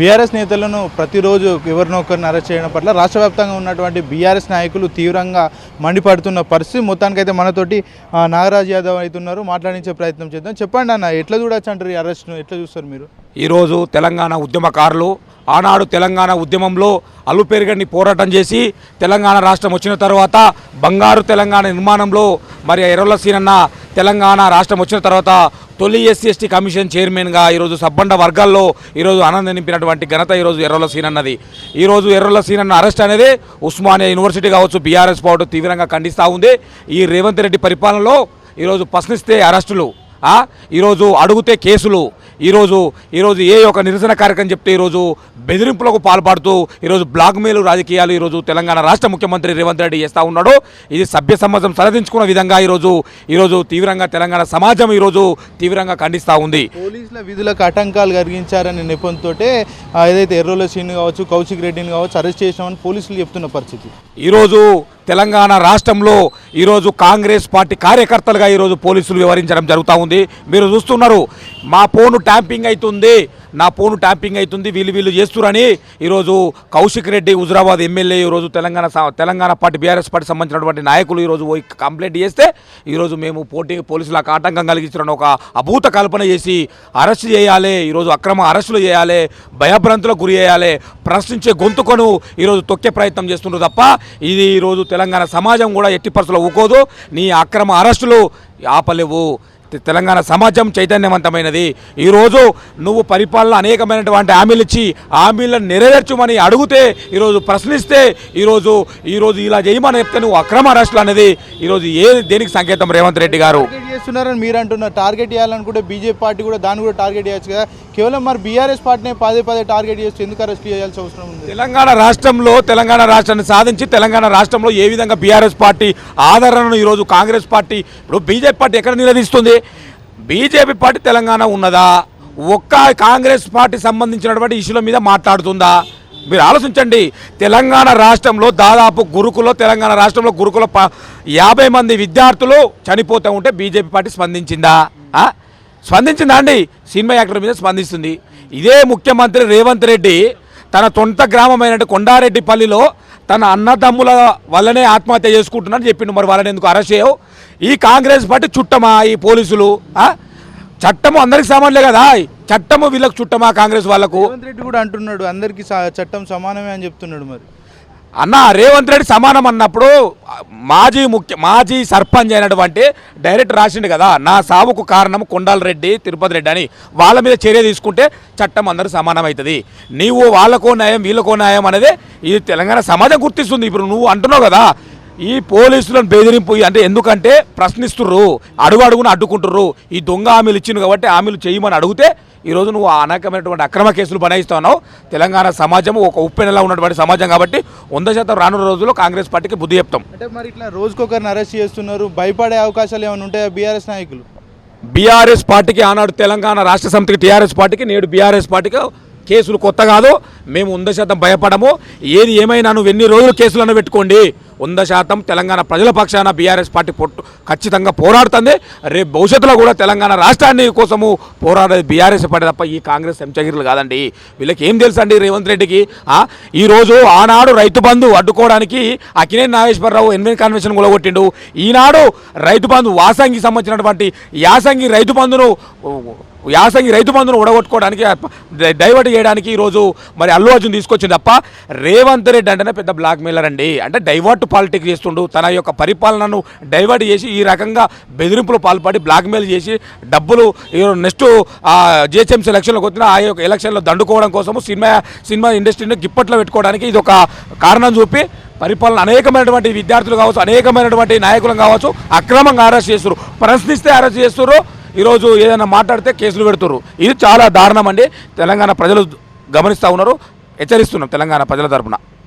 BRS నేతలను ప్రతిరోజు ఎవరినొకరిని arrest చేయడం పట్ల రాష్ట్ర వ్యాప్తంగా ఉన్నటువంటి బీఆర్ఎస్ నాయకులు తీవ్రంగా మండిపడుతున్న పరిస్థితి. మొత్తానికైతే మనతోటి నాగరాజ్ యాదవ్ అవుతున్నారు. మాట్లాడించే ప్రయత్నం చేద్దాం. చెప్పండి అన్న ఎట్లా చూడొచ్చు అంటారు ఈ అరెస్ట్ను? ఎట్లా చూస్తారు మీరు? ఈరోజు తెలంగాణ ఉద్యమకారులు ఆనాడు తెలంగాణ ఉద్యమంలో అల్లుపేరుగడ్ని పోరాటం చేసి తెలంగాణ రాష్ట్రం వచ్చిన తర్వాత బంగారు తెలంగాణ నిర్మాణంలో మరి ఎర్రల సీనన్న తెలంగాణ రాష్ట్రం వచ్చిన తర్వాత తొలి ఎస్సీ ఎస్టీ కమిషన్ చైర్మన్గా ఈరోజు సబ్బండ వర్గాల్లో ఈరోజు ఆనందం నింపినటువంటి ఘనత ఈరోజు ఎర్రల సీనన్నది. ఈరోజు ఎర్రల సీనన్న అరెస్ట్ అనేది ఉస్మానియా యూనివర్సిటీ కావచ్చు బీఆర్ఎస్ పౌడర్ తీవ్రంగా ఖండిస్తూ ఉంది. ఈ రేవంత్ రెడ్డి పరిపాలనలో ఈరోజు ప్రశ్నిస్తే అరెస్టులు ఈరోజు అడుగుతే కేసులు ఈరోజు ఈరోజు ఏ ఒక నిరసన కార్యక్రమం చెప్తే ఈరోజు బెదిరింపులకు పాల్పడుతూ ఈరోజు బ్లాక్మెయిల్ రాజకీయాలు ఈరోజు తెలంగాణ రాష్ట్ర ముఖ్యమంత్రి రేవంత్ రెడ్డి చేస్తూ ఉన్నాడు. ఇది సభ్య సమాజం సరదించుకున్న విధంగా ఈరోజు ఈరోజు తీవ్రంగా తెలంగాణ సమాజం ఈరోజు తీవ్రంగా ఖండిస్తూ ఉంది. పోలీసుల విధులకు ఆటంకాలు కలిగించారనే నెపంతో ఏదైతే ఎర్రోల సీన్ కావచ్చు కౌశిక్ రెడ్డిని కావచ్చు అరెస్ట్ చేసినామని పోలీసులు చెప్తున్న పరిస్థితి. ఈరోజు తెలంగాణ రాష్ట్రంలో ఈరోజు కాంగ్రెస్ పార్టీ కార్యకర్తలుగా ఈరోజు పోలీసులు వ్యవహరించడం జరుగుతూ ఉంది. మీరు చూస్తున్నారు మా ఫోను ట్యాంపింగ్ అవుతుంది. నా ఫోను ట్యాపింగ్ అవుతుంది వీళ్ళు వీళ్ళు చేస్తురని ఈరోజు కౌశిక్ రెడ్డి హుజరాబాద్ ఎమ్మెల్యే ఈరోజు తెలంగాణ స- తెలంగాణ పార్టీ బీఆర్ఎస్ పార్టీ సంబంధించినటువంటి నాయకులు ఈరోజు పోయి కంప్లైంట్ చేస్తే ఈరోజు మేము పోటీ పోలీసులకు ఆటంకం కలిగించడం ఒక అభూత కల్పన చేసి అరెస్ట్ చేయాలి ఈరోజు అక్రమ అరెస్టులు చేయాలి భయభ్రాంతులకు గురి చేయాలి ప్రశ్నించే గొంతుకను ఈరోజు తొక్కే ప్రయత్నం చేస్తున్నారు తప్ప ఇది ఈరోజు తెలంగాణ సమాజం కూడా ఎట్టి పరిస్థితులు ఊకోదు. నీ అక్రమ అరెస్టులు ఆపలేవు. తెలంగాణ సమాజం చైతన్యవంతమైనది. ఈరోజు నువ్వు పరిపాలన అనేకమైనటువంటి హామీలు ఇచ్చి హామీలను నెరవేర్చమని అడిగితే ఈరోజు ప్రశ్నిస్తే ఈరోజు ఈరోజు ఇలా చేయమని చెప్తే నువ్వు అక్రమ అరెస్టులు అనేది ఈరోజు ఏ దేనికి సంకేతం రేవంత్ రెడ్డి గారు? చేస్తున్నారని మీరు అంటున్నారు. టార్గెట్ చేయాలనుకుంటే బీజేపీ పార్టీ కూడా దాన్ని కూడా టార్గెట్ చేయొచ్చు కదా. కేవలం మరి బీఆర్ఎస్ పార్టీని పదే పదే టార్గెట్ చేస్తూ ఎందుకు అరెస్ట్ చేయాల్సిన అవసరం ఉంది? తెలంగాణ రాష్ట్రంలో తెలంగాణ రాష్ట్రాన్ని సాధించి తెలంగాణ రాష్ట్రంలో ఏ విధంగా బీఆర్ఎస్ పార్టీ ఆదరణను ఈరోజు కాంగ్రెస్ పార్టీ ఇప్పుడు బీజేపీ పార్టీ ఎక్కడ నిలదీస్తుంది? బీజేపీ పార్టీ తెలంగాణ ఉన్నదా? ఒక్క కాంగ్రెస్ పార్టీ సంబంధించినటువంటి ఇష్యూల మీద మాట్లాడుతుందా? మీరు ఆలోచించండి. తెలంగాణ రాష్ట్రంలో దాదాపు గురుకులో తెలంగాణ రాష్ట్రంలో గురుకుల ప- యాభై మంది విద్యార్థులు చనిపోతూ ఉంటే బీజేపీ పార్టీ స్పందించిందా? స్పందించిందా అండి? సినిమా యాక్టర్ మీద స్పందిస్తుంది. ఇదే ముఖ్యమంత్రి రేవంత్ రెడ్డి తన తొంత గ్రామమైన కొండారెడ్డిపల్లిలో తన అన్నదమ్ముల వల్లనే ఆత్మహత్య చేసుకుంటున్నారని చెప్పిండు. మరి వాళ్ళని ఎందుకు అరెస్ట్ చేయవు? ఈ కాంగ్రెస్ పార్టీ చుట్టమా ఈ పోలీసులు? చట్టము అందరికి సామాన్లే కదా. చట్టము వీళ్ళకి చుట్టమా కాంగ్రెస్ వాళ్ళకు? రేవంత్ రెడ్డి కూడా అంటున్నాడు అందరికీ చట్టం సమానమే అని చెప్తున్నాడు మరి. అన్న రేవంత్ రెడ్డి సమానం అన్నప్పుడు మాజీ ముఖ్య మాజీ సర్పంచ్ అయినటువంటి డైరెక్ట్ రాసిండు కదా నా సావుకు కారణం కొండాల రెడ్డి తిరుపతి రెడ్డి అని వాళ్ళ మీద చర్య తీసుకుంటే చట్టం అందరూ సమానం అవుతుంది నీవు వాళ్ళకో న్యాయం వీళ్ళకో న్యాయం అనేది ఇది తెలంగాణ సమాజం గుర్తిస్తుంది. ఇప్పుడు నువ్వు అంటున్నావు కదా ఈ పోలీసులను బెదిరింపు అంటే ఎందుకంటే ప్రశ్నిస్తుర్రు అడుగు అడుగున అడ్డుకుంటుర్రు. ఈ దొంగ హామీలు ఇచ్చిండు కాబట్టి హామీలు చేయమని అడిగితే ఈరోజు నువ్వు అనేకమైనటువంటి అక్రమ కేసులు బనాయిస్తున్నావు. తెలంగాణ సమాజం ఒక ఉప్పెనలా ఉన్నటువంటి సమాజం కాబట్టి వంద శాతం రానున్న రోజుల్లో కాంగ్రెస్ పార్టీకి బుద్ధి చెప్తాం. అంటే మరి ఇట్లా రోజుకొకరిని అరెస్ట్ చేస్తున్నారు భయపడే అవకాశాలు ఏమైనా ఉంటాయా బీఆర్ఎస్ నాయకులు? బీఆర్ఎస్ పార్టీకి ఆనాడు తెలంగాణ రాష్ట్ర సమితికి టీఆర్ఎస్ పార్టీకి నేడు బీఆర్ఎస్ పార్టీకి కేసులు కొత్త కాదు. మేము వంద శాతం భయపడము. ఏది ఏమైనా నువ్వు ఎన్ని రోజులు కేసులను పెట్టుకోండి. వంద శాతం తెలంగాణ ప్రజల పక్షాన బీఆర్ఎస్ పార్టీ పొట్టు ఖచ్చితంగా పోరాడుతుంది. రేపు భవిష్యత్తులో కూడా తెలంగాణ రాష్ట్రాన్ని కోసము పోరాడేది బీఆర్ఎస్ పార్టీ తప్ప ఈ కాంగ్రెస్ ఎంచగిరిలు కాదండి. వీళ్ళకి ఏం తెలుసు అండి రేవంత్ రెడ్డికి? ఈరోజు ఆనాడు రైతు బంధు అడ్డుకోవడానికి అకినేని నాగేశ్వరరావు ఎన్వెన్ కన్వెన్షన్ కూడా ఈనాడు రైతు బంధు వాసంగి సంబంధించినటువంటి యాసంగి రైతు బంధును యాసంగి రైతు బంధును ఉడగొట్టుకోవడానికి డైవర్ట్ చేయడానికి ఈరోజు మరి అల్లు అర్జున్ తీసుకొచ్చింది తప్ప రేవంత్ రెడ్డి అంటేనే పెద్ద బ్లాక్ మెయిలర్ అండి. అంటే డైవర్ట్ పాలిటిక్స్ చేస్తుండు తన యొక్క పరిపాలనను డైవర్ట్ చేసి ఈ రకంగా బెదిరింపులు పాల్పడి బ్లాక్మెయిల్ చేసి డబ్బులు నెక్స్ట్ జిహెచ్ఎంసీ ఎలక్షన్లకు వచ్చిన ఆ యొక్క ఎలక్షన్లో దండుకోవడం కోసము సినిమా సినిమా ఇండస్ట్రీని గిప్పట్లో పెట్టుకోవడానికి ఇది ఒక కారణం చూపి పరిపాలన అనేకమైనటువంటి విద్యార్థులు కావచ్చు అనేకమైనటువంటి నాయకులు కావచ్చు అక్రమంగా అరెస్ట్ చేస్తారు ప్రశ్నిస్తే అరెస్ట్ చేస్తారు ఈరోజు ఏదైనా మాట్లాడితే కేసులు పెడుతున్నారు ఇది చాలా దారుణం అండి. తెలంగాణ ప్రజలు గమనిస్తూ ఉన్నారు. హెచ్చరిస్తున్నాం తెలంగాణ ప్రజల తరపున.